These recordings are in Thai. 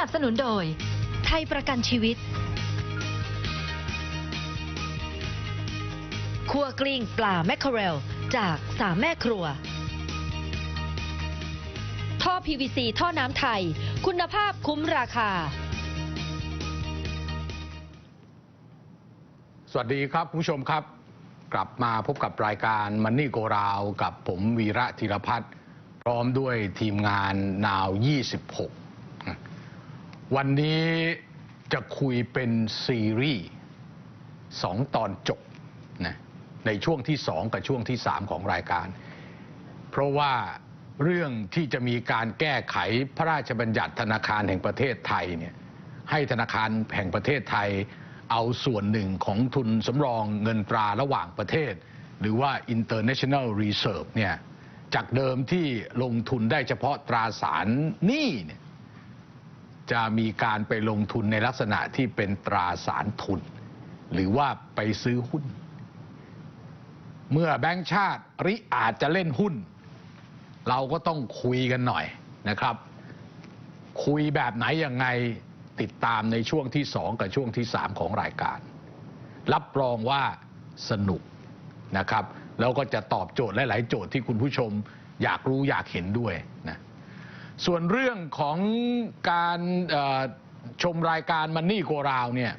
นับสนุนโดย ไทยประกันชีวิตครัวกลิ้งปลาแมคเคอเรล จากสามแม่ครัว ท่อ PVC ท่อน้ำไทย คุณภาพคุ้มราคา สวัสดีครับผู้ชมครับ กลับมาพบกับรายการมันนี่โกราวกับผมวีระธีรพัฒน์พร้อมด้วยทีมงานนาว 26 วันนี้จะคุยเป็นซีรีส์สองตอนจบนะในช่วงที่สองกับช่วงที่สามของรายการ เพราะว่าเรื่องที่จะมีการแก้ไขพระราชบัญญัติธนาคารแห่งประเทศไทยเนี่ยให้ธนาคารแห่งประเทศไทย เอาส่วนหนึ่งของทุนสำรองเงินตราระหว่างประเทศ หรือว่า international reserve เนี่ยจากเดิมที่ลงทุนได้เฉพาะตราสารหนี้เนี่ย จะมีการไปลงทุนในลักษณะที่เป็นตราสารทุน หรือว่าไปซื้อหุ้น เมื่อแบงก์ชาติริอาจจะเล่นหุ้น เราก็ต้องคุยกันหน่อยนะครับ คุยแบบไหนยังไงติดตามในช่วงที่สองกับช่วงที่สามของรายการ รับรองว่าสนุกนะครับ แล้วก็จะตอบโจทย์หลาย ๆ โจทย์ที่คุณผู้ชมอยากรู้อยากเห็นด้วยนะ ส่วนเรื่องของการชมรายการมันนี่โกราวเนี่ย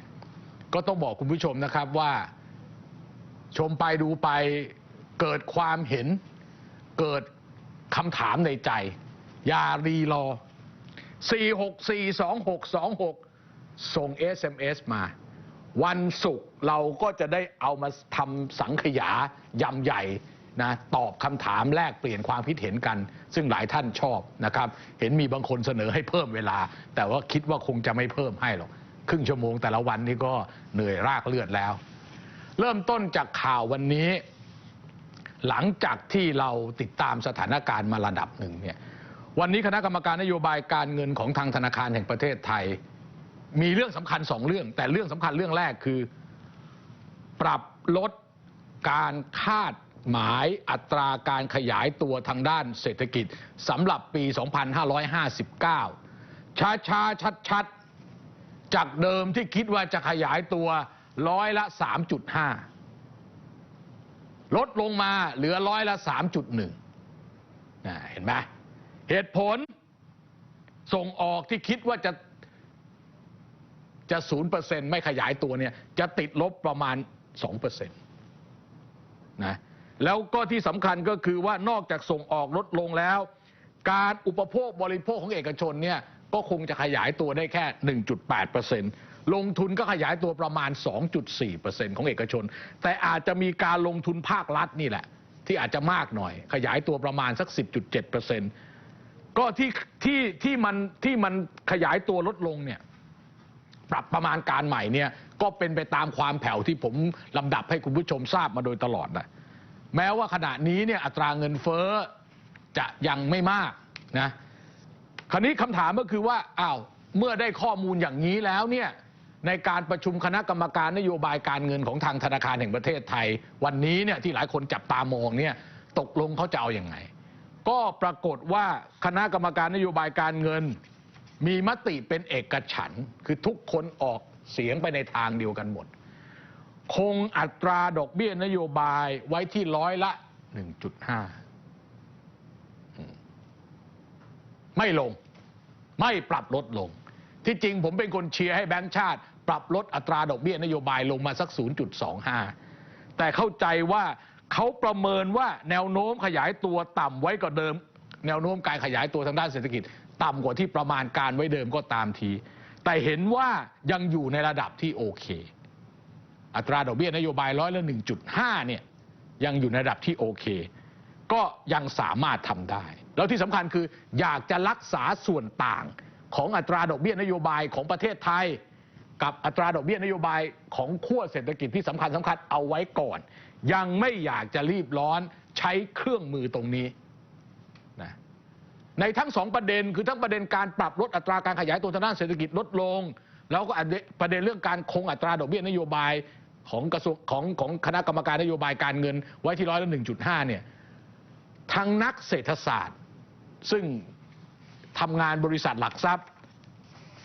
ก็ต้องบอกคุณผู้ชมนะครับว่าชมไปดูไปเกิดความเห็น เกิดคำถามในใจ อย่ารีรอ 4642626 ส่ง SMS มา วันศุกร์เราก็จะได้เอามาทำสังขยายำใหญ่ นะตอบคำถามแลกเปลี่ยนความคิดเห็นกัน ซึ่งหลายท่านชอบนะครับ เห็นมีบางคนเสนอให้เพิ่มเวลา แต่ว่าคิดว่าคงจะไม่เพิ่มให้หรอกครึ่งชั่วโมงแต่ละวันนี่ก็เหนื่อยรากเลือดแล้ว เริ่มต้นจากข่าววันนี้ หลังจากที่เราติดตามสถานการณ์มาระดับหนึ่งเนี่ยวันนี้คณะกรรมการนโยบายการเงินของทางธนาคารแห่งประเทศไทย มีเรื่องสำคัญสองเรื่อง แต่เรื่องสำคัญเรื่องแรกคือ ปรับลดการคาด หมายอัตราการขยายตัวทางด้านเศรษฐกิจสำหรับปี 2559 ช้าช้าชัดชัดๆ จากเดิมที่คิดว่าจะขยายตัวร้อยละ 3.5 ลดลงมาเหลือร้อยละ 3.1นะเห็นไหมเหตุผลส่งออกที่คิดว่าจะจะศูนย์เปอร์เซ็นไม่ขยายตัวเนี่ยจะติดลบประมาณสองเปอร์เซ็นต์นะ แล้วก็ที่สำคัญก็คือว่านอกจากส่งออกลดลงแล้ว การอุปโภคบริโภคของเอกชนเนี่ยก็คงจะขยายตัวได้แค่ 1.8เปอร์เซ็นต์ลงทุนก็ขยายตัวประมาณ 2.4เปอร์เซ็นต์ของเอกชน แต่อาจจะมีการลงทุนภาครัฐนี่แหละ ที่อาจจะมากหน่อย ขยายตัวประมาณสัก 10.7เปอร์เซ็นต์ก็ที่ที่ที่มันที่มันขยายตัวลดลงเนี่ยปรับประมาณการใหม่เนี่ยก็เป็นไปตามความแผ่วที่ผมลำดับให้คุณผู้ชมทราบมาโดยตลอดนะ แม้ว่าขณะนี้เนี่ยอัตราเงินเฟ้อจะยังไม่มากนะคราวนี้คำถามก็คือว่าอ้าวเมื่อได้ข้อมูลอย่างนี้แล้วเนี่ยในการประชุมคณะกรรมการนโยบายการเงินของทางธนาคารแห่งประเทศไทย วันนี้เนี่ยที่หลายคนจับตามองเนี่ยตกลงเขาจะเอาอย่างไง ก็ปรากฏว่าคณะกรรมการนโยบายการเงิน มีมติเป็นเอกฉันท์คือทุกคนออกเสียงไปในทางเดียวกันหมด คงอัตราดอกเบี้ยนโยบายไว้ที่ร้อยละ 1.5 ไม่ลง ไม่ปรับลดลง ที่จริงผมเป็นคนเชียร์ให้แบงก์ชาติ ปรับลดอัตราดอกเบี้ยนโยบายลงมาสัก 0.25 แต่เข้าใจว่าเขาประเมินว่าแนวโน้มขยายตัวต่ำไว้กว่าเดิม แนวโน้มการขยายตัวทางด้านเศรษฐกิจ ต่ำกว่าที่ประมาณการไว้เดิมก็ตามที แต่เห็นว่ายังอยู่ในระดับที่โอเค อัตราดอกเบี้ยนโยบายร้อยละ 1.5 เนี่ยยังอยู่ในระดับที่โอเค ก็ยังสามารถทำได้ แล้วที่สำคัญคืออยากจะรักษาส่วนต่างของอัตราดอกเบี้ยนโยบายของประเทศไทย กับอัตราดอกเบี้ยนโยบายของขั้วเศรษฐกิจที่สำคัญสำคัญเอาไว้ก่อน ยังไม่อยากจะรีบร้อนใช้เครื่องมือตรงนี้นะในทั้งสองประเด็นคือทั้งประเด็นการปรับลดอัตราการขยายตัวทางด้านเศรษฐกิจลดลง แล้วก็ประเด็นเรื่องการคงอัตราดอกเบี้ยนโยบาย ของกระทรวงของของคณะกรรมการนโยบายการเงินไว้ที่ร้อยละหนึ่งจุดห้าเนี่ยทางนักเศรษฐศาสตร์ ซึ่งทำงานบริษัทหลักทรัพย์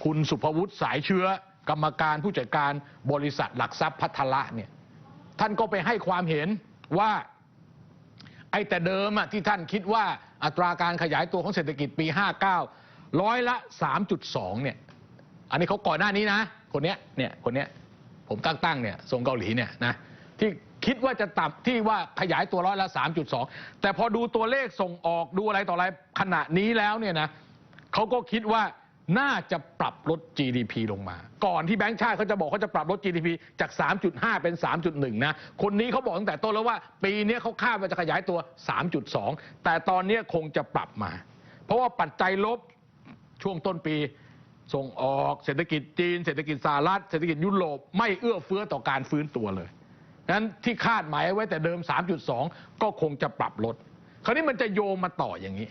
คุณสุภวุฒิสายเชื้อ กรรมการผู้จัดการบริษัทหลักทรัพย์พัทละเนี่ยท่านก็ไปให้ความเห็นว่าไอ้แต่เดิมอะที่ท่านคิดว่าอัตราการขยายตัวของเศรษฐกิจปี 59 ร้อยละ 3.2เนี่ยอันนี้เขาก่อนหน้านี้นะ คนเนี้ยเนี่ยคนเนี้ย ผมตั้งตั้งเนี่ยทรงเกาหลีเนี่ยนะที่คิดว่าจะต่ำที่ว่าขยายตัวร้อยละ 3.2 แต่พอดูตัวเลขส่งออกดูอะไรต่ออะไรขณะนี้แล้วเนี่ยนะเขาก็คิดว่าน่าจะปรับลด GDP ลงมา ก่อนที่แบงก์ชาติเขาจะบอกเขาจะปรับลด GDP จาก 3.5 เป็น 3.1 นะ คนนี้เขาบอกตั้งแต่ต้นแล้วว่า ปีนี้เขาคาดว่าจะขยายตัว 3.2 แต่ตอนนี้คงจะปรับมา เพราะว่าปัจจัยลบช่วงต้นปี ส่งออกเศรษฐกิจจีน เศรษฐกิจสหรัฐเศรษฐกิจยุโรปไม่เอื้อเฟื้อต่อการฟื้นตัวเลยนั้นที่คาดหมายไว้แต่เดิม 3.2 ก็คงจะปรับลด คราวนี้มันจะโยงมาต่ออย่างนี้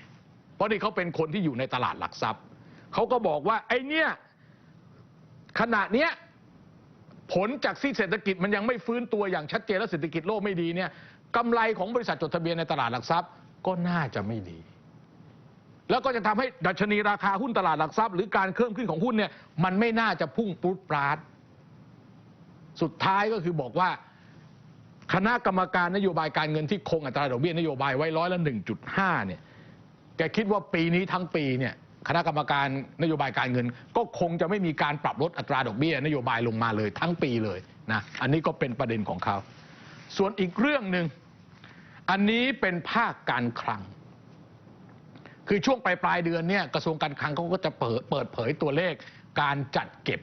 เพราะนี่เขาเป็นคนที่อยู่ในตลาดหลักทรัพย์ เขาก็บอกว่าไอ้เนี่ยขณะเนี้ยผลจากที่เศรษฐกิจมันยังไม่ฟื้นตัวอย่างชัดเจนและเศรษฐกิจโลกไม่ดีเนี่ยกำไรของบริษัทจดทะเบียนในตลาดหลักทรัพย์ก็น่าจะไม่ดี แล้วก็จะทำให้ดัชนีราคาหุ้นตลาดหลักทรัพย์หรือการเพิ่มขึ้นของหุ้นเนี่ยมันไม่น่าจะพุ่งปรุดปราด สุดท้ายก็คือบอกว่า คณะกรรมการนโยบายการเงินที่คงอัตราดอกเบี้ยนโยบายไว้ร้อยละ 1.5 เนี่ยแกคิดว่าปีนี้ทั้งปีเนี่ยคณะกรรมการนโยบายการเงิน ก็คงจะไม่มีการปรับลดอัตราดอกเบี้ยนโยบายลงมาเลยทั้งปีเลยนะอันนี้ก็เป็นประเด็นของเขา ส่วนอีกเรื่องหนึ่งอันนี้เป็นภาคการคลัง คือช่วงปลายปลายเดือนเนี่ยกระทรวงการคลังเขาก็จะเปิดเปิดเผยตัวเลขการจัดเก็บ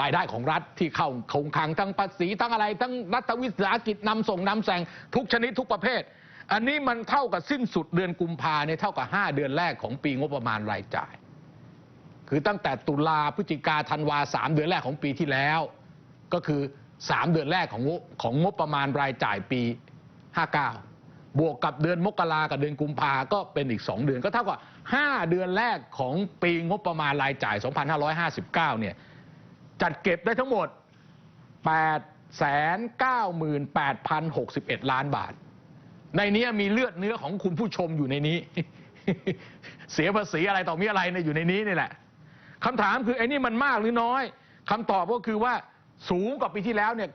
รายได้ของรัฐที่เข้าคงคลังทั้งภาษีทั้งอะไร ทั้งรัฐวิสาหกิจนำส่งนำแสงทุกชนิดทุกประเภท อันนี้มันเท่ากับสิ้นสุดเดือนกุมภาเนี่ยเท่ากับ 5 เดือนแรกของปีงบประมาณรายจ่าย คือตั้งแต่ตุลาพฤศจิกาธันวาสามเดือนแรกของปีที่แล้ว ก็คือ 3 เดือนแรกของของงบประมาณรายจ่ายปี 59 บวกกับเดือนมกรากับเดือนกุมภาก็เป็นอีก 2 เดือน ก็เท่ากับ 5 เดือนแรกของปีงบประมาณรายจ่าย 2559 เนี่ย จัดเก็บได้ทั้งหมด 898,061 ล้านบาท ในนี้มีเลือดเนื้อของคุณผู้ชมอยู่ในนี้ เสียภาษีอะไรต่อมีอะไรเนี่ยอยู่ในนี้นี่แหละคำถามคือไอ้นี่มันมากหรือน้อยคำตอบก็คือว่า สูงกว่าปีที่แล้วเนี่ย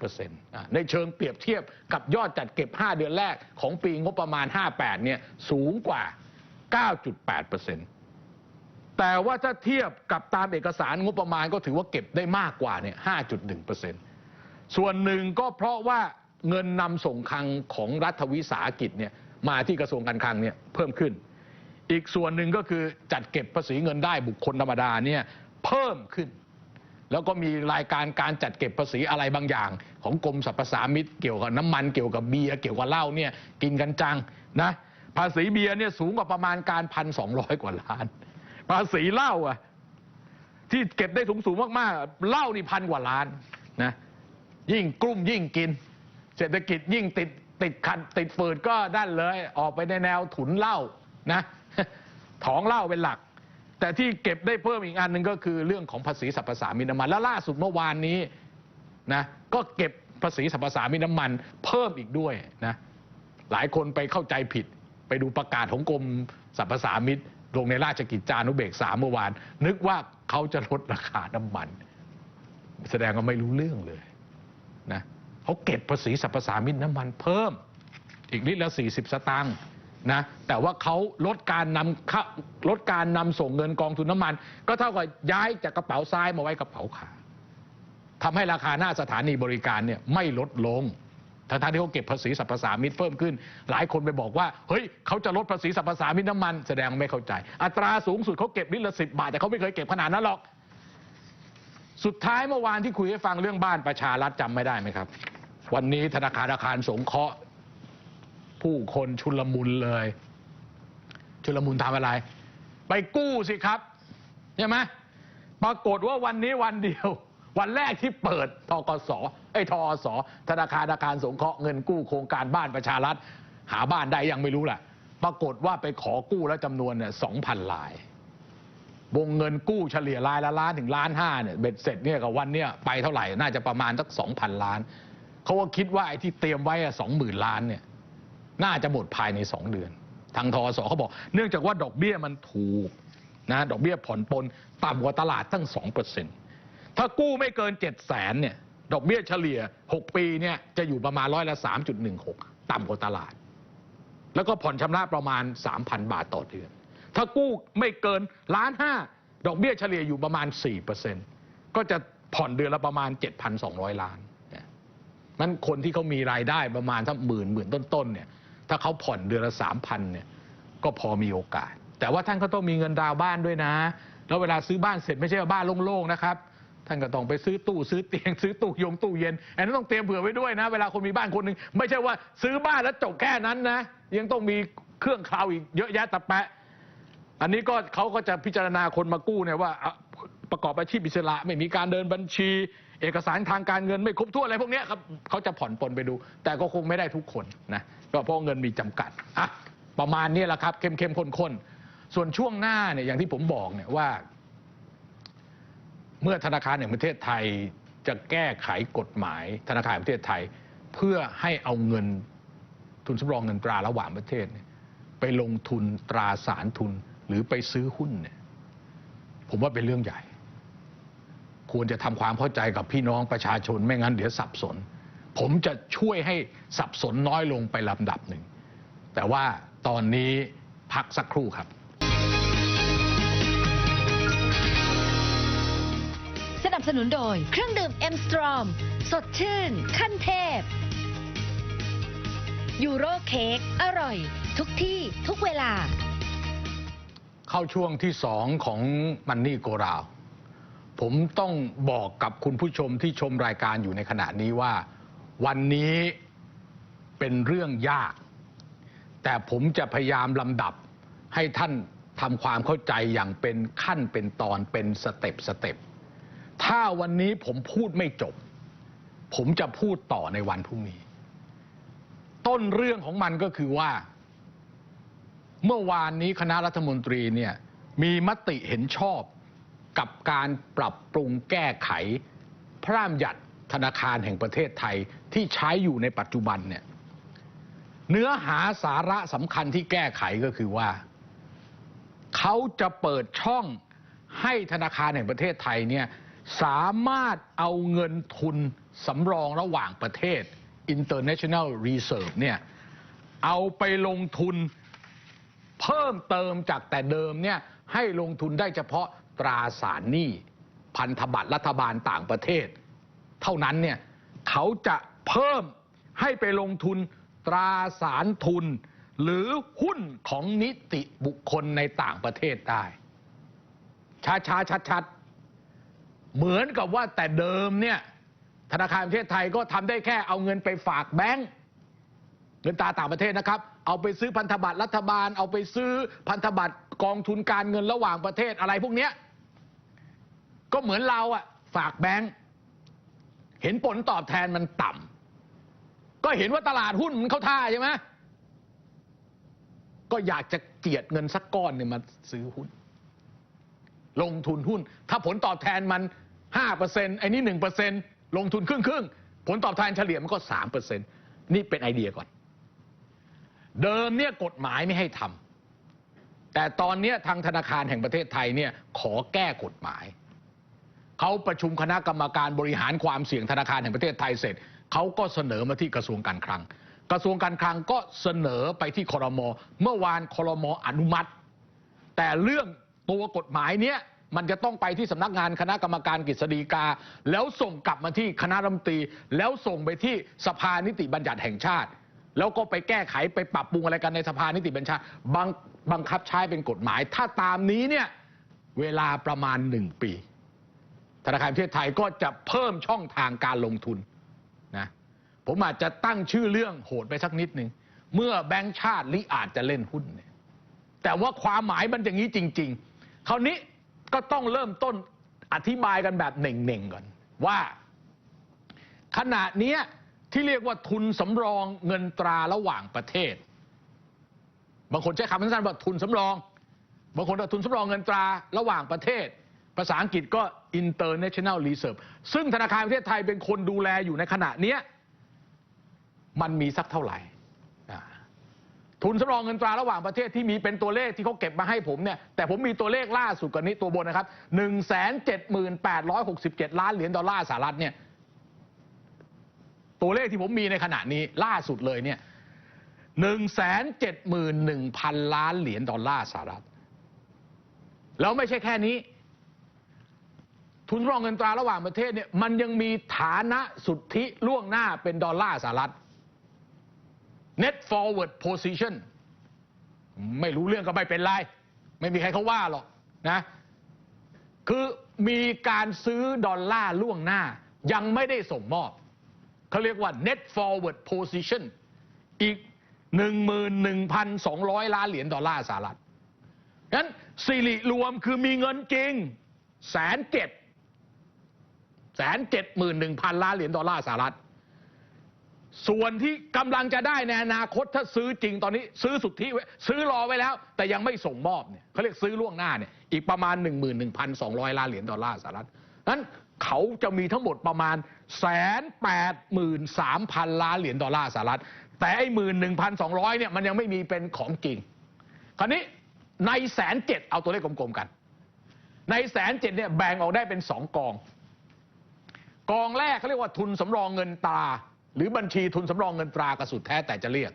9.8%ในเชิงเปรียบเทียบกับยอดจัดเก็บ 5 เดือนแรกของปีงบประมาณ 58 เนี่ย สูงกว่า 9.8%แต่ว่าถ้าเทียบกับตามเอกสารงบประมาณก็ถือว่าเก็บได้มากกว่าเนี่ย 5.1%ส่วนหนึ่งก็เพราะว่าเงินนำส่งคลังของรัฐวิสาหกิจเนี่ยมาที่กระทรวงการคลังเนี่ยเพิ่มขึ้น อีกส่วนหนึ่งก็คือจัดเก็บภาษีเงินได้บุคคลธรรมดาเนี่ยเพิ่มขึ้น แล้วก็มีรายการการจัดเก็บภาษีอะไรบางอย่าง ของกรมสรรพสามิตเกี่ยวกับน้ำมันเกี่ยวกับเบียร์เกี่ยวกับเหล้าเนี่ยกินกันจังนะภาษีเบียร์เนี่ยสูงกว่าประมาณการพันสองร้อยกว่าล้าน ภาษีเหล้าอะที่เก็บได้สูงสูงมากๆเหล้านี่พันกว่าล้านนะยิ่งกลุ่มยิ่งกิน เศรษฐกิจยิ่งติดติดขัดติดฝืดก็ด้านเลย ออกไปในแนวถุนเหล้านะถองเหล้าเป็นหลัก แต่ที่เก็บได้เพิ่มอีกอันหนึ่งก็คือเรื่องของภาษีสรรพสามิตน้ำมันและล่าสุดเมื่อวานนี้นะก็เก็บภาษีสรรพสามิตน้ำมัน เพิ่มอีกด้วยนะหลายคนไปเข้าใจผิด ไปดูประกาศของกรมสรรพสามิตลงในราชกิจจานุเบกษาเมื่อวาน นึกว่าเขาจะลดราคาน้ำมัน แสดงว่าไม่รู้เรื่องเลยนะเขาเก็บภาษีสรรพสามิตน้ำมันเพิ่มอีกลิตรละ40 สตางค์ นะแต่ว่าเขาลดการนำเข้าลดการนำส่งเงินกองทุนน้ำมัน ก็เท่ากับย้ายจากกระเป๋าซ้ายมาไว้กระเป๋าขวาทำให้ราคาหน้าสถานีบริการเนี่ยไม่ลดลงทั้งๆที่เขาเก็บภาษีสรรพสามิตเพิ่มขึ้น หลายคนไปบอกว่า เฮ้ยเขาจะลดภาษีสรรพสามิตน้ำมันแสดงไม่เข้าใจ อัตราสูงสุดเขาเก็บลิตรละสิบาท แต่เขาไม่เคยเก็บขนาดนั้นหรอก สุดท้ายเมื่อวานที่คุยให้ฟังเรื่องบ้านประชารัฐจำไม่ได้ไหมครับ วันนี้ธนาคารอาคารสงเคราะห์ ผู้คนชุลมุนเลย ชุลมุนทำอะไร ไปกู้สิครับใช่ไหมปรากฏว่าวันนี้วันเดียว วันแรกที่เปิดทกสไอ้ทอสธนาคารอาคารสงเคราะห์เงินกู้โครงการบ้านประชารัฐ หาบ้านได้ยังไม่รู้แหละปรากฏว่าไปขอกู้แล้วจำนวนเนี่ยสองพันลายวงเงินกู้เฉลี่ยรายละล้านถึงล้านห้าเนี่ยเบ็ดเสร็จเนี่ยกับวันเนี่ยไปเท่าไหร่น่าจะประมาณสักสองพันล้าน เขาก็คิดว่าไอ้ที่เตรียมไว้สองหมื่นล้านเนี่ย น่าจะหมดภายใน 2 เดือน ทางทอสเขาบอก เนื่องจากว่าดอกเบี้ยมันถูกนะดอกเบี้ยผ่อนปลนต่ำกว่าตลาดตั้ง 2%ถ้ากู้ไม่เกิน 7 0 0แสนเนี่ยดอกเบี้ยเฉลี่ย 6 ปีเนี่ยจะอยู่ประมาณร้อยละ 3.16 ต่ำกว่าตลาด แล้วก็ผ่อนชำระประมาณ 3,000 บาทต่อเดือน ถ้ากู้ไม่เกินล้านห้าดอกเบี้ยเฉลี่ยอยู่ประมาณ 4%ก็จะผ่อนเดือนละประมาณ 7,200 ล้านเนี่ยมันคนที่เขามีรายได้ประมาณถ้าหมื่นหมื่นต้นๆเนี่ย ถ้าเขาผ่อนเดือนละ3,000เนี่ยก็พอมีโอกาส แต่ว่าท่านก็ต้องมีเงินดาวน์บ้านด้วยนะ แล้วเวลาซื้อบ้านเสร็จไม่ใช่ว่าบ้านโล่งๆนะครับท่านก็ต้องไปซื้อตู้ซื้อเตียงซื้อตู้ยงตู้เย็นอันนั้นต้องเตรียมเผื่อไว้ด้วยนะ เวลาคนมีบ้านคนหนึ่งไม่ใช่ว่าซื้อบ้านแล้วจบแค่นั้นนะ ยังต้องมีเครื่องคราวอีกเยอะแยะตะแปะ อันนี้ก็เขาก็จะพิจารณาคนมากู้เนี่ยว่า ประกอบอาชีพอิสระ ไม่มีการเดินบัญชี เอกสารทางการเงินไม่ครบถ้วนอะไรพวกนี้ครับเขาจะผ่อนปลนไปดู แต่ก็คงไม่ได้ทุกคนนะก็เพราะเงินมีจำกัดอะประมาณนี้แหละครับเข้มเข้มๆข้นๆส่วนช่วงหน้าเนี่ยอย่างที่ผมบอกเนี่ยว่า เมื่อธนาคารแห่งประเทศไทยจะแก้ไขกฎหมาย ธนาคารแห่งประเทศไทย เพื่อให้เอาเงินทุนสำรองเงินตราระหว่างประเทศ ไปลงทุนตราสารทุนหรือไปซื้อหุ้นเนี่ยผมว่าเป็นเรื่องใหญ่ ควรจะทำความเข้าใจกับพี่น้องประชาชนไม่งั้นเดี๋ยวสับสน ผมจะช่วยให้สับสนน้อยลงไปลำดับหนึ่ง แต่ว่าตอนนี้พักสักครู่ครับสนับสนุนโดย เครื่องดื่มเอ็มสตรอม สดชื่น ขั้นเทพ ยูโรเค้กอร่อย ทุกที่ทุกเวลา เข้าช่วงที่สองของมันนี่โกราว ผมต้องบอกกับคุณผู้ชมที่ชมรายการอยู่ในขณะนี้ว่า วันนี้เป็นเรื่องยาก แต่ผมจะพยายามลำดับให้ท่านทำความเข้าใจอย่างเป็นขั้นเป็นตอนเป็นสเต็ปสเต็ปถ้าวันนี้ผมพูดไม่จบ ผมจะพูดต่อในวันพรุ่งนี้ ต้นเรื่องของมันก็คือว่า เมื่อวานนี้คณะรัฐมนตรีเนี่ยมีมติเห็นชอบ กับการปรับปรุงแก้ไข พระราชบัญญัติธนาคารแห่งประเทศไทยที่ใช้อยู่ในปัจจุบันเนี่ยเนื้อหาสาระสำคัญที่แก้ไขก็คือว่า เขาจะเปิดช่องให้ธนาคารแห่งประเทศไทยเนี่ยสามารถเอาเงินทุนสำรองระหว่างประเทศ international reserve เนี่ยเอาไปลงทุนเพิ่มเติมจากแต่เดิมเนี่ยให้ลงทุนได้เฉพาะ ตราสารหนี้พันธบัตรรัฐบาลต่างประเทศ เท่านั้นเนี่ยเขาจะเพิ่มให้ไปลงทุนตราสารทุน หรือหุ้นของนิติบุคคลในต่างประเทศได้ช้าช้าชัดชัดๆเหมือนกับว่าแต่เดิมเนี่ยธนาคารแห่งประเทศไทยก็ทำได้แค่เอาเงินไปฝากแบงก์เงินตราต่างประเทศนะครับ เอาไปซื้อพันธบัตรรัฐบาล เอาไปซื้อพันธบัตรกองทุนการเงินระหว่างประเทศอะไรพวกเนี้ย ก็เหมือนเราอะฝากแบงก์เห็นผลตอบแทนมันต่ำก็เห็นว่าตลาดหุ้นมันเข้าท่าใช่ไหมก็อยากจะเจียดเงินสักก้อนเนี่ยมาซื้อหุ้น ลงทุนหุ้น ถ้าผลตอบแทนมันห้าเปอร์เซ็นต์ไอ้นี่หนึ่งเปอร์เซ็นต์ลงทุนครึ่งครึ่งผลตอบแทนเฉลี่ยมันก็สามเปอร์เซ็นต์นี่เป็นไอเดียก่อน เดิมเนี่ยกฎหมายไม่ให้ทำแต่ตอนเนี้ยทางธนาคารแห่งประเทศไทยเนี่ยขอแก้กฎหมาย เขาประชุมคณะกรรมการบริหารความเสี่ยงธนาคารแห่งประเทศไทยเสร็จเขาก็เสนอมาที่กระทรวงการคลัง กระทรวงการคลังก็เสนอไปที่ครมเมื่อวานครมอนุมัติ แต่เรื่องตัวกฎหมายเนี้ยมันจะต้องไปที่สำนักงานคณะกรรมการกฤษฎีกา แล้วส่งกลับมาที่คณะรัฐมนตรี แล้วส่งไปที่สภานิติบัญญัติแห่งชาติ แล้วก็ไปแก้ไขไปปรับปรุงอะไรกันในสภานิติบัญญัติบังบังคับใช้เป็นกฎหมาย ถ้าตามนี้เนี่ยเวลาประมาณหนึ่งปี ธนาคารประเทศไทยก็จะเพิ่มช่องทางการลงทุนนะผมอาจจะตั้งชื่อเรื่องโหดไปสักนิดหนึ่งเมื่อแบงก์ชาติลิอาจจะเล่นหุ้นเนี่ยแต่ว่าความหมายมันอย่างนี้จริง ๆ คราวนี้ก็ต้องเริ่มต้นอธิบายกันแบบเน่งๆก่อนว่า ขณะนี้ที่เรียกว่าทุนสำรองเงินตราระหว่างประเทศ บางคนใช้คำสั้นๆว่าทุนสำรอง บางคนว่าทุนสำรองเงินตราระหว่างประเทศ ภาษาอังกฤษก็ international reserve ซึ่งธนาคารประเทศไทยเป็นคนดูแลอยู่ในขณะเนี้ยมันมีสักเท่าไหร่ทุนสำรองเงินตราระหว่างประเทศที่มีเป็นตัวเลขที่เขาเก็บมาให้ผมเนี่ยแต่ผมมีตัวเลขล่าสุดกว่านี้ตัวบนนะครับหนึ่งแสนเจ็ดหมื่นแปดร้อยหกสิบเจ็ดล้านเหรียญดอลลาร์สหรัฐเนี่ยตัวเลขที่ผมมีในขณะนี้ล่าสุดเลยเนี่ยหนึ่งแสนเจ็ดหมื่นหนึ่งพันล้านเหรียญดอลลาร์สหรัฐแล้วไม่ใช่แค่นี้ ทุนรองเงินตราระหว่างประเทศเนี่ยมันยังมีฐานะสุทธิล่วงหน้าเป็นดอลลาร์สหรัฐ net forward position ไม่รู้เรื่องก็ไม่เป็นไร ไม่มีใครเขาว่าหรอกนะคือมีการซื้อดอลลาร์ล่วงหน้ายังไม่ได้ส่งมอบ เขาเรียกว่า net forward position อีก 11,200 ล้านเหรียญดอลลาร์สหรัฐงั้นสิริรวมคือมีเงินจริงแสนเจ็ด แสนเจ็ดหมื่นหนึ่งพันล้านเหรียญดอลลาร์สหรัฐ ส่วนที่กำลังจะได้ในอนาคตถ้าซื้อจริงตอนนี้ ซื้อสุทธิไว้ซื้อรอไว้แล้ว แต่ยังไม่ส่งมอบเนี่ยเขาเรียกซื้อล่วงหน้าเนี่ยอีกประมาณ 11,200 ล้านเหรียญดอลลาร์สหรัฐนั้นเขาจะมีทั้งหมดประมาณแสนแปดหมื่นสามพันล้านเหรียญดอลลาร์สหรัฐ แต่ไอ้หมื่นหนึ่งพันสองร้อยเนี่ยมันยังไม่มีเป็นของจริง คราวนี้ในแสนเจ็ดเอาตัวเลขกลมๆกัน ในแสนเจ็ดเนี่ยแบ่งออกได้เป็นสองกอง กองแรกเขาเรียกว่าทุนสำรองเงินตรา หรือบัญชีทุนสำรองเงินตรากระสุดแท้แต่จะเรียก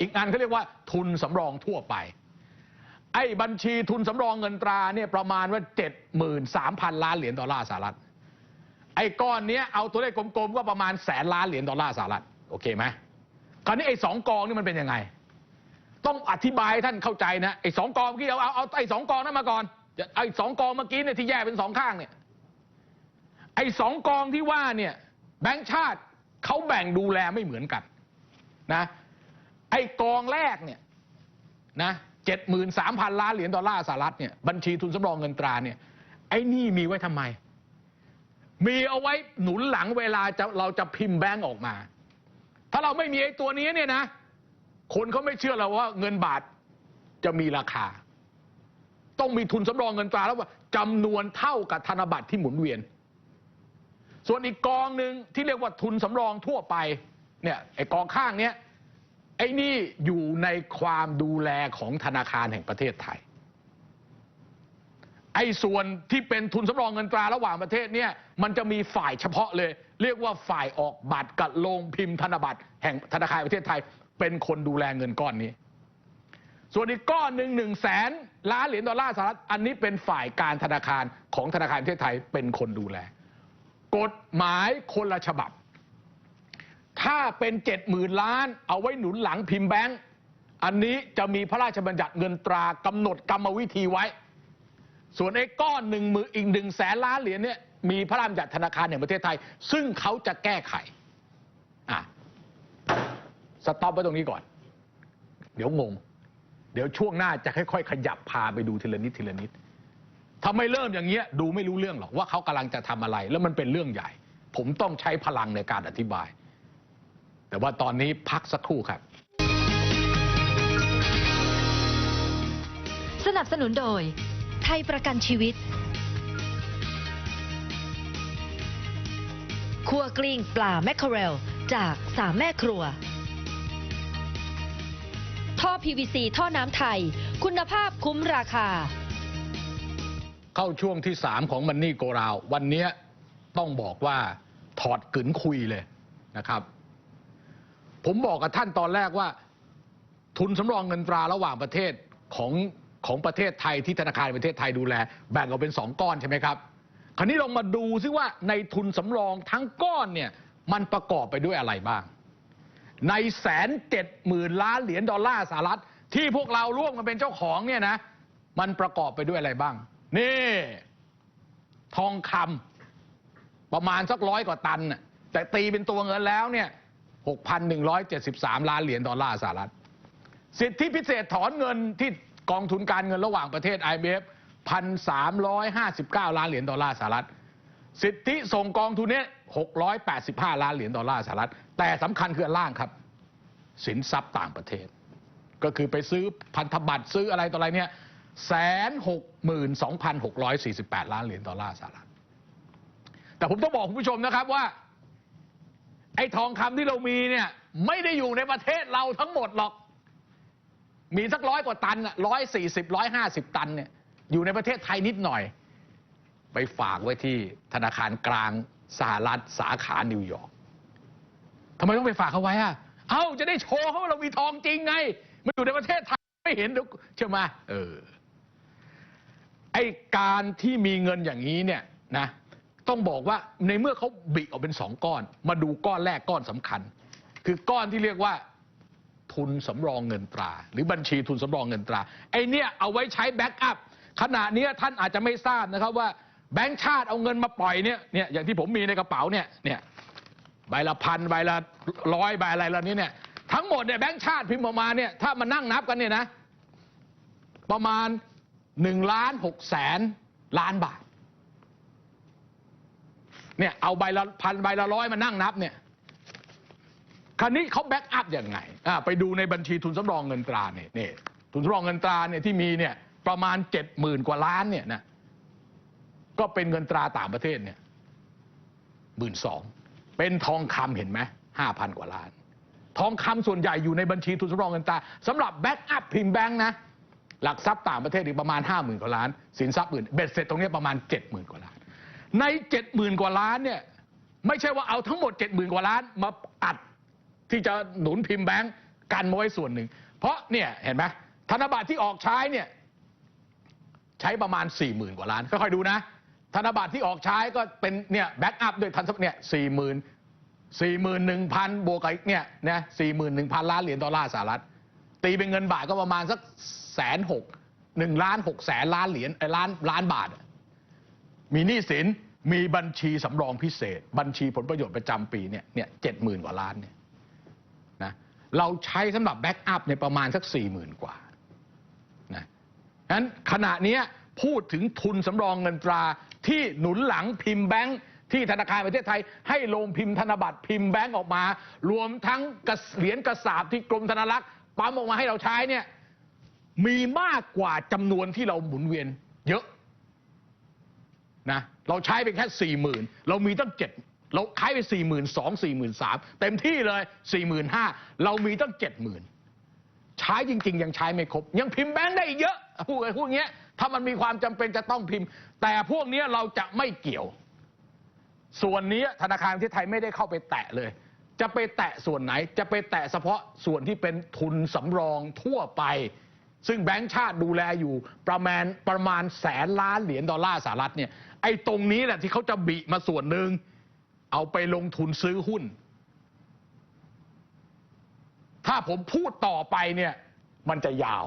อีกอันเขาเรียกว่าทุนสำรองทั่วไป ไอ้บัญชีทุนสำรองเงินตราเนี่ยประมาณว่าเจ็ดหมื่นสามพันล้านเหรียญดอลลาร์สหรัฐไอ้ก้อนเนี้ยเอาตัวเลขกลมๆก็ประมาณแสนล้านเหรียญดอลลาร์สหรัฐโอเคไหมคราวนี้ไอ้สองกองนี่มันเป็นยังไง ต้องอธิบายท่านเข้าใจนะไอ้สองกองเมื่อกี้เอาเอาเอาไอ้สองกองนั้นมาก่อนไอ้สองกองเมื่อกี้เนี่ยที่แยกเป็นสองข้างเนี่ย ไอ้สองกองที่ว่าเนี่ยแบงก์ชาติเขาแบ่งดูแลไม่เหมือนกันนะไอ้กองแรกเนี่ยนะเจ็ดหมื่นสามพันล้านเหรียญดอลลาร์สหรัฐเนี่ยบัญชีทุนสำรองเงินตราเนี่ยไอ้นี่มีไว้ทำไม มีเอาไว้หนุนหลังเวลาจะเราจะพิมพ์แบงก์ออกมา ถ้าเราไม่มีไอ้ตัวนี้เนี่ยนะ คนเขาไม่เชื่อเราว่าเงินบาทจะมีราคา ต้องมีทุนสำรองเงินตราแล้วว่าจำนวนเท่ากับธนบัตรที่หมุนเวียน ส่วนอีกกองหนึ่งที่เรียกว่าทุนสำรองทั่วไปเนี่ยไอ้กองข้างเนี้ยไอ้นี่อยู่ในความดูแลของธนาคารแห่งประเทศไทย ไอ้ส่วนที่เป็นทุนสำรองเงินตราระหว่างประเทศเนี่ยมันจะมีฝ่ายเฉพาะเลย เรียกว่าฝ่ายออกบัตรกับโรงพิมพ์ธนบัตรแห่งธนาคารแห่งประเทศไทย เป็นคนดูแลเงินก้อนนี้ ส่วนอีกก้อนหนึ่งหนึ่งแสนล้านเหรียญดอลลาร์สหรัฐอันนี้เป็นฝ่ายการธนาคารของธนาคารแห่งประเทศไทยเป็นคนดูแล กฎหมายคนละฉบับ ถ้าเป็นเจ็ดหมื่นล้าน เอาไว้หนุนหลังพิมพ์แบงก์อันนี้จะมีพระราชบัญญัติเงินตรากำหนดกรรมวิธีไว้ ส่วนไอ้ก้อนหนึ่งมืออีกหนึ่งแสนล้านเหรียญเนี่ยมีพระราชบัญญัติธนาคารแห่งประเทศไทย ซึ่งเขาจะแก้ไขอะสต็อปไว้ตรงนี้ก่อน เดี๋ยวงง เดี๋ยวช่วงหน้าจะค่อยๆ ขยับพาไปดูทีละนิดทีละนิด ถ้าไม่เริ่มอย่างเงี้ยดูไม่รู้เรื่องหรอกว่าเขากำลังจะทำอะไร แล้วมันเป็นเรื่องใหญ่ ผมต้องใช้พลังในการอธิบาย แต่ว่าตอนนี้พักสักครู่ครับ สนับสนุนโดย ไทยประกันชีวิตครัวกลิ้งปลาแมคเคอเรล จากสามแม่ครัว ท่อ PVC ท่อน้ำไทย คุณภาพคุ้มราคา เข้าช่วงที่ 3 ของมันนี่โกราว วันนี้ต้องบอกว่าถอดกึนคุยเลยนะครับ ผมบอกกับท่านตอนแรกว่า ทุนสำรองเงินตราระหว่างประเทศของของประเทศไทยที่ธนาคารประเทศไทยดูแล แบ่งออกเป็นสองก้อนใช่ไหมครับ คราวนี้ลองมาดูซิว่าในทุนสำรองทั้งก้อนเนี่ยมันประกอบไปด้วยอะไรบ้าง ในแสนเจ็ดหมื่นล้านเหรียญดอลลาร์สหรัฐที่พวกเราร่วมกันเป็นเจ้าของเนี่ยนะมันประกอบไปด้วยอะไรบ้าง นี่ ทองคำประมาณสักร้อยกว่าตันน่ะแต่ตีเป็นตัวเงินแล้วเนี่ย 6,173 ล้านเหรียญดอลลาร์สหรัฐ สิทธิพิเศษถอนเงินที่กองทุนการเงินระหว่างประเทศ IMF 1,359 ล้านเหรียญดอลลาร์สหรัฐ สิทธิส่งกองทุนเนี้685 ล้านเหรียญดอลลาร์สหรัฐ แต่สำคัญคืออันล่างครับ สินทรัพย์ต่างประเทศ ก็คือไปซื้อพันธบัตรซื้ออะไรต่ออะไรเนี่ย แสนหกหมื่นสองพันหกร้อยสี่สิบแปดล้านเหรียญดอลลาร์สหรัฐ แต่ผมต้องบอกคุณผู้ชมนะครับว่า ไอ้ทองคำที่เรามีเนี่ยไม่ได้อยู่ในประเทศเราทั้งหมดหรอก มีสักร้อยกว่าตันร้อยสี่สิบร้อยห้าสิบตันเนี่ยอยู่ในประเทศไทยนิดหน่อย ไปฝากไว้ที่ธนาคารกลางสหรัฐสาขานิวยอร์กทำไมต้องไปฝากเขาไว้อะเอ้าจะได้โชว์เขาว่าเรามีทองจริงไง มันอยู่ในประเทศไทยไม่เห็นเดี๋ยวใช่ไหมเออ ไอการที่มีเงินอย่างนี้เนี่ยนะต้องบอกว่าในเมื่อเขาบิออกเป็นสองก้อน มาดูก้อนแรกก้อนสำคัญ คือก้อนที่เรียกว่าทุนสำรองเงินตรา หรือบัญชีทุนสำรองเงินตราไอเนี่ยเอาไว้ใช้แบ็กอัพขณะนี้ท่านอาจจะไม่ทราบนะครับว่าแบงก์ชาติเอาเงินมาปล่อยเนี่ยเนี่ยอย่างที่ผมมีในกระเป๋าเนี่ยเนี่ยใบละพันใบละร้อยใบอะไรแล้วนี้เนี่ยทั้งหมดเนี่ยแบงก์ชาติพิมพ์ออกมาเนี่ยถ้ามานั่งนับกันเนี่ยนะ ประมาณ หนึ่งล้านหกแสนล้านบาท เนี่ยเอาใบละพันใบละร้อยมานั่งนับเนี่ยคราวนี้เขาแบ็กอัพยังไงอ่าไปดูในบัญชีทุนสำรองเงินตราเนี่ยนี่ทุนสำรองเงินตราเนี่ยที่มีเนี่ยประมาณเจ็ดหมื่นกว่าล้านเนี่ยนะก็เป็นเงินตราต่างประเทศเนี่ยหมื่นสองเป็นทองคำเห็นไหมห้าพันกว่าล้าน ทองคำส่วนใหญ่อยู่ในบัญชีทุนสำรองเงินตราสำหรับแบ็กอัพพิมพ์แบงค์นะ หลักทรัพย์ต่างประเทศอีกประมาณห้าหมื่นกว่าล้าน สินทรัพย์อื่นเบ็ดเสร็จตรงนี้ประมาณเจ็ดหมื่นกว่าล้าน ในเจ็ดหมื่นกว่าล้านเนี่ยไม่ใช่ว่าเอาทั้งหมดเจ็ดหมื่นกว่าล้านมาอัดที่จะหนุนพิมพ์แบงก์กันมาไว้ส่วนหนึ่ง เพราะเนี่ยเห็นไหมธนบัตรที่ออกใช้เนี่ยใช้ประมาณ4ี่หมื่นกว่าล้านค่อยๆดูนะธนบัตรที่ออกใช้ก็เป็นเนี่ยแบ็กอัพด้วยทันเนี่ยสี่หมื่นสี่หมื่นหนึ่งพันบวกกับอีกเนี่ยนะสี่หมื่นหนึ่งพันล้านเหรียญดอลลาร์สหรัฐตีเป็นเงินบาทก็ประมาณสัก แสนหกหนึ่งล้านหกแสนล้านเหรียญไอ้ล้านล้านบาท มีหนี้สินมีบัญชีสำรองพิเศษ บัญชีผลประโยชน์ประจำปีเนี่ยเนี่ยเจ็ดหมื่นกว่าล้านเนี่ยนะเราใช้สำหรับแบ็กอัพเนี่ยประมาณสักสี่หมื่นกว่านะนั้นขณะนี้พูดถึงทุนสำรองเงินตราที่หนุนหลังพิมพ์แบงค์ที่ธนาคารประเทศไทย ให้ลงพิมพ์ธนบัตรพิมพ์แบงค์ออกมา รวมทั้งกระเหรียญกระสาบที่กรมธนารักษ์ปั๊มออกมาให้เราใช้เนี่ย มีมากกว่าจำนวนที่เราหมุนเวียนเยอะนะเราใช้ไปแค่สี่หมื่นเรามีตั้งเจ็ดเราใช้ไปสี่หมื่นสองสี่หมื่นสามเต็มที่เลยสี่หมื่นห้าเรามีตั้งเจ็ดหมื่นใช้จริง ๆ ยังใช้ไม่ครบ ยังพิมพ์แบงค์ได้อีกเยอะพูดไอ้พวกเนี้ยถ้ามันมีความจำเป็นจะต้องพิมพ์ แต่พวกเนี้ยเราจะไม่เกี่ยว ส่วนนี้ธนาคารประเทศไทยไม่ได้เข้าไปแตะเลย จะไปแตะส่วนไหน จะไปแตะเฉพาะส่วนที่เป็นทุนสำรองทั่วไป ซึ่งแบงก์ชาติดูแลอยู่ประมาณประมาณแสนล้านเหรียญดอลลาร์สหรัฐเนี่ยไอ้ตรงนี้แหละที่เขาจะบิมาส่วนหนึ่งเอาไปลงทุนซื้อหุ้น ถ้าผมพูดต่อไปเนี่ยมันจะยาว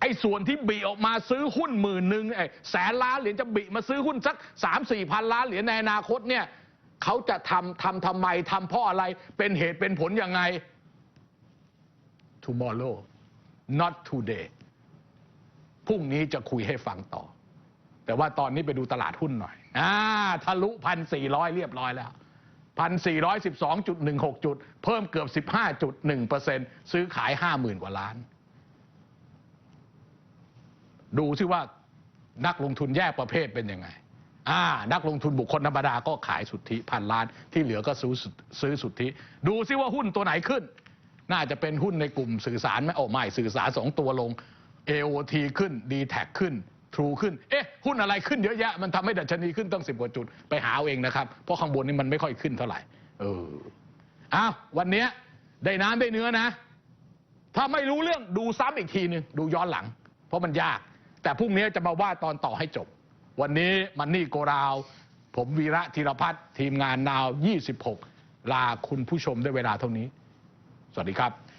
ไอ้ส่วนที่บิออกมาซื้อหุ้นหมื่นหนึ่งไอ้แสนล้านเหรียญจะบิมาซื้อหุ้นสักสามสี่พันล้านเหรียญในอนาคตเนี่ยเขาจะทำทำทำไมทำเพราะอะไรเป็นเหตุเป็นผลยังไง tomorrow not today พรุ่งนี้จะคุยให้ฟังต่อ แต่ว่าตอนนี้ไปดูตลาดหุ้นหน่อยอ่าทะลุพันสี่ร้อยเรียบร้อยแล้วพันสี่ร้อยสิบสองจุดหนึ่งหกจุด เพิ่มเกือบสิบห้าจุดหนึ่งเปอร์เซ็นซื้อขายห้าหมื่นกว่าล้าน ดูซิว่านักลงทุนแยกประเภทเป็นยังไงอ่านักลงทุนบุคคลธรรมดาก็ขายสุทธิพันล้านที่เหลือก็ซื้อซื้อสุทธิ ดูซิว่าหุ้นตัวไหนขึ้น น่าจะเป็นหุ้นในกลุ่มสื่อสารไหมโอ้ไม่สื่อสารสองตัวลง AOT ขึ้น d t แทขึ้น True ขึ้น เอ๊ะ หุ้นอะไรขึ้นเยอะแยะ มันทำให้ดัชนีขึ้นตั้งสิบกว่าจุด ไปหาเอาเองนะครับ เพราะข้างบนนี่มันไม่ค่อยขึ้นเท่าไหร่ เอออ้าววันนี้ได้น้ำได้เนื้อนะ ถ้าไม่รู้เรื่องดูซ้ำอีกทีหนึ่งดูย้อนหลัง เพราะมันยาก แต่พรุ่งนี้จะมาว่าตอนต่อให้จบ วันนี้มันนี่โกราว ผมวีระธีรพัฒน์ทีมงานนาว 26 ลาคุณผู้ชมด้วยเวลาเท่านี้ สวัสดีครับ